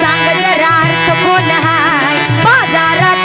सांग जरा अर्थ कोण हाय? बाजारात